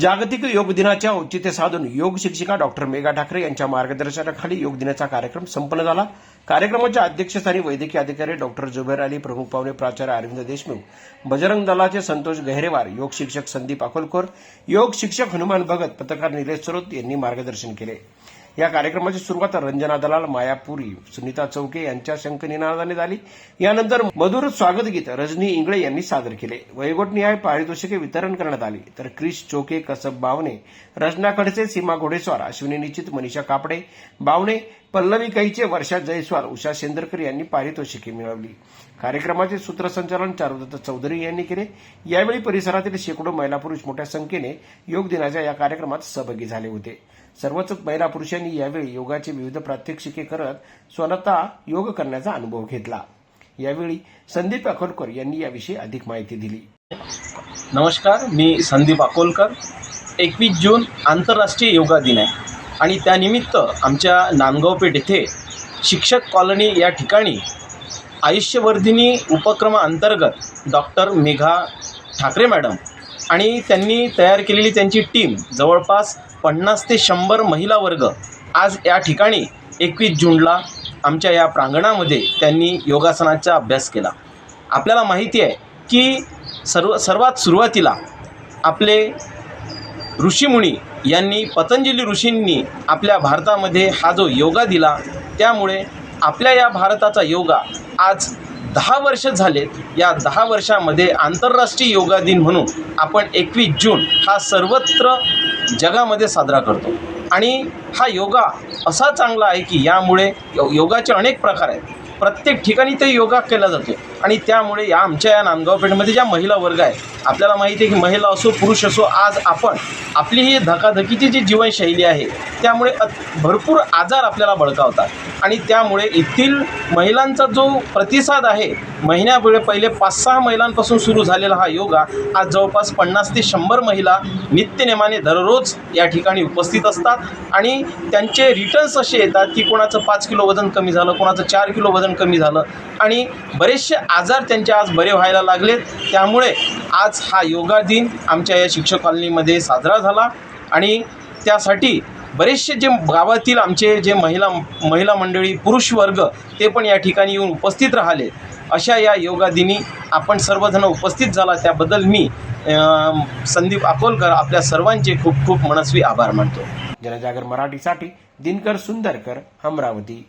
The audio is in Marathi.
जागतिक योग दिनाच्या औचित्य साधून योग शिक्षिका डॉक्टर मेघा ठाकरे यांच्या मार्गदर्शनाखाली योग दिनाचा कार्यक्रम संपन्न झाला. कार्यक्रमाच्या अध्यक्षस्थानी वैद्यकीय अधिकारी डॉक्टर जुबेर अली प्रमुख पाहुणे प्राचार्य अरविंद देशमुख बजरंग दलाचे संतोष गहिरेवार योग शिक्षक संदीप अकोलकर योग शिक्षक हनुमान भगत पत्रकार निलेश सरोत यांनी मार्गदर्शन केले. या कार्यक्रमाची सुरुवात रंजना दलाल मायापुरी सुनीता चौके यांच्या शंखनिनादाने झाली. यानंतर मधुर स्वागत गीत रजनी इंगळे यांनी सादर केले. वयोगटनिहाय पारितोषिके वितरण करण्यात आली. तर क्रिश चोके कसब बावणे रचना खडसे सीमा घोडेस्वार अश्विनी निश्चित मनीषा कापडे बावणे पल्लवी कैचे वर्षा जयस्वाल उषा शेंदरकर यांनी पारितोषिके मिळवली. कार्यक्रमाचे सूत्रसंचालन चारुदत्त चौधरी यांनी केले. यावेळी परिसरातील शेकडो महिला पुरुष मोठ्या संख्येने योग दिनाच्या या कार्यक्रमात सहभागी झाले होते. सर्वच महिला पुरुषांनी यावेळी योगाचे विविध प्रात्यक्षिके करत स्वतः योग करण्याचा अनुभव घेतला. यावेळी संदीप अकोलकर यांनी याविषयी अधिक माहिती दिली. नमस्कार मी संदीप अकोलकर. एकवीस जून आंतरराष्ट्रीय योगा दिन आहे आणि त्यानिमित्त आमच्या नांदगावपेठ येथे शिक्षक कॉलनी या ठिकाणी आयुष्यवर्धिनी उपक्रमाअंतर्गत डॉक्टर मेघा ठाकरे मॅडम आणि त्यांनी तयार केलेली त्यांची टीम जवळपास पन्नास ते शंभर महिला वर्ग आज या ठिकाणी एकवीस जूनला आमच्या या प्रांगणामध्ये त्यांनी योगासनाचा अभ्यास केला. आपल्याला माहिती आहे की सर्व सर्वात सुरुवातीला आपले ऋषीमुनी यांनी पतंजली ऋषींनी आपल्या भारतामध्ये हा जो योगा दिला त्यामुळे आपल्या या भारताचा योगा आज दहा वर्ष झालेत. या दहा वर्षामध्ये आंतरराष्ट्रीय योगा दिन म्हणून आपण एकवीस जून हा सर्वत्र जगामध्ये साजरा करतो. आणि हा योगा असा चांगला आहे की यामुळे यो योगाचे अनेक प्रकार आहेत. प्रत्येक ठिकाणी ते योगा केला जातो. आणि त्यामुळे या आमच्या या नांदगावपेठमध्ये ज्या महिला वर्ग आहे आपल्याला माहिती आहे की महिला असो पुरुष असो आज आपण आपली ही धकाधकीची जी जीवनशैली आहे त्यामुळे भरपूर आजार आपल्याला बळकावतात. आणि त्यामुळे येथील महिलांचा जो प्रतिसाद आहे महिन्यापुढे पहिले पाच सहा महिलांपासून सुरू झालेला हा योगा आज जवळपास पन्नास ते शंभर महिला नित्यनेमाने दररोज या ठिकाणी उपस्थित असतात. आणि त्यांचे रिटर्न्स असे येतात की कोणाचं पाच किलो वजन कमी झालं कोणाचं चार किलो वजन कमी झालं. आणि बरेचसे आजार त्यांचे आज बरे व्हायला लागलेत. त्यामुळे आज हा योगा दिन आमच्या या शिक्षक कॉलनीमध्ये साजरा झाला. आणि त्यासाठी बरेचसे जे गावातील आमचे जे महिला महिला मंडळी पुरुष वर्ग ते पण या ठिकाणी येऊन उपस्थित राहिले. अशा या योगादिनी आपण सर्वजण उपस्थित झाला. त्याबद्दल मी संदीप अकोलकर आपल्या सर्वांचे खूप खूप मनस्वी आभार मानतो. जनजागर मराठीसाठी दिनकर सुंदरकर अमरावती.